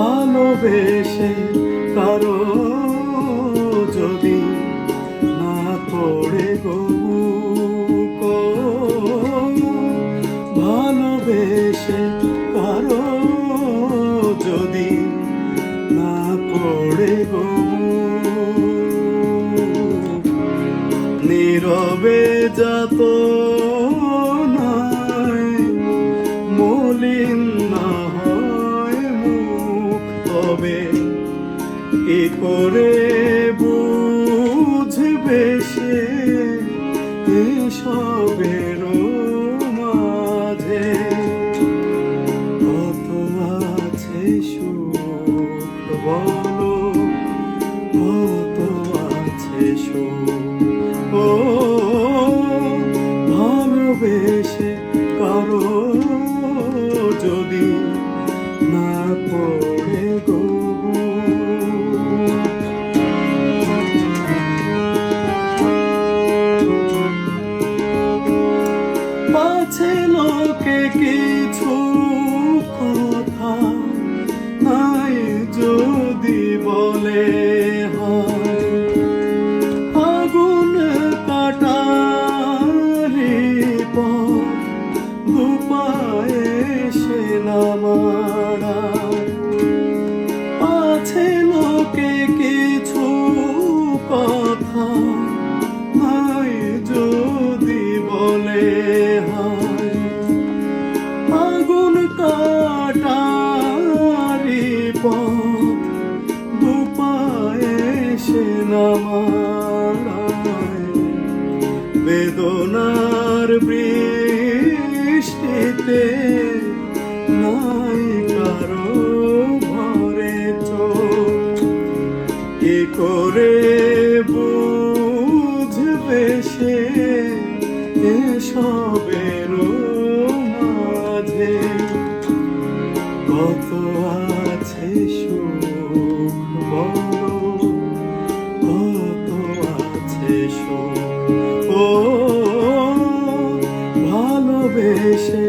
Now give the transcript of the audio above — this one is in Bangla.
ভালোবেসে কারও যদি না পড়ে গো ভালোবেসে কারও যদি না পড়ে গো নীরবে যত কি করে বুঝবে সে এসবের মাঝে। কত আছে সুখ বলো কত আছে সুখ পাছে লোকে কিছু কথা নাই যদি বলে আগুন কাটারি পর সে নামারা কাটারি পথ, দুপায়ে সে নামায় বেদনার বৃষ্টিতে নাই কারও ভরে কি করে বুঝবে সে এসবের মাঝে? কত আছে সুখ বলো কত আছে সুখ? ও ভালোবেসে